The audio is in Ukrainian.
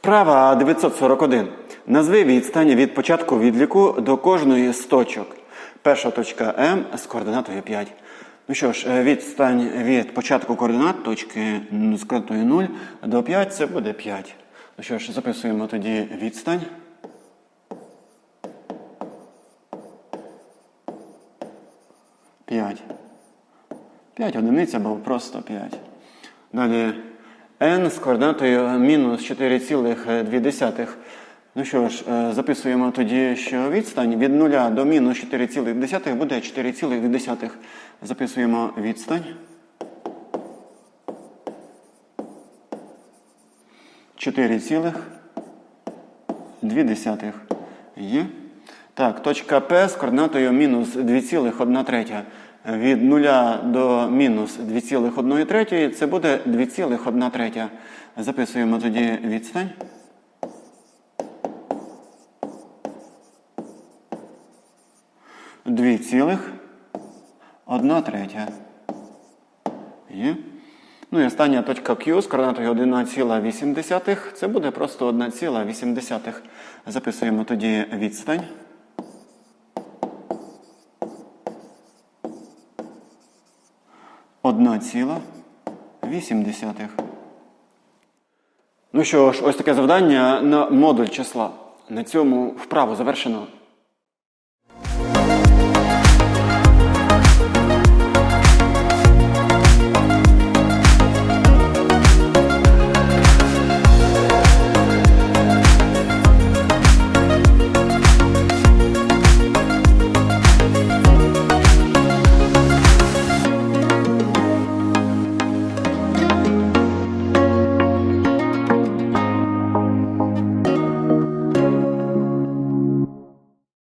Вправа 941. Назви відстань від початку відліку до кожної з точок. Перша точка М з координатою 5. Ну що ж, е, відстань від початку координат точки з координатою 0 до 5 це буде 5. Ну що ж, записуємо тоді відстань. П'ять. 5 одиниць або просто 5. Далі n з координатою мінус 4,2. Ну що ж, е, записуємо тоді, що відстань від 0 до мінус 4,2 буде 4,2. Записуємо відстань. 4,2 є. Так, точка П з координатою мінус 2,1 третя. Від 0 до мінус 2,1 третьої це буде 2,1 третя. Записуємо тоді відстань. Дві цілих одна третя. Є. Ну і остання точка Q з координатою 1,8. Це буде просто 1,8. Записуємо тоді відстань. Одна ціла вісім десятих. Ну що ж, ось таке завдання на модуль числа. На цьому вправу завершено.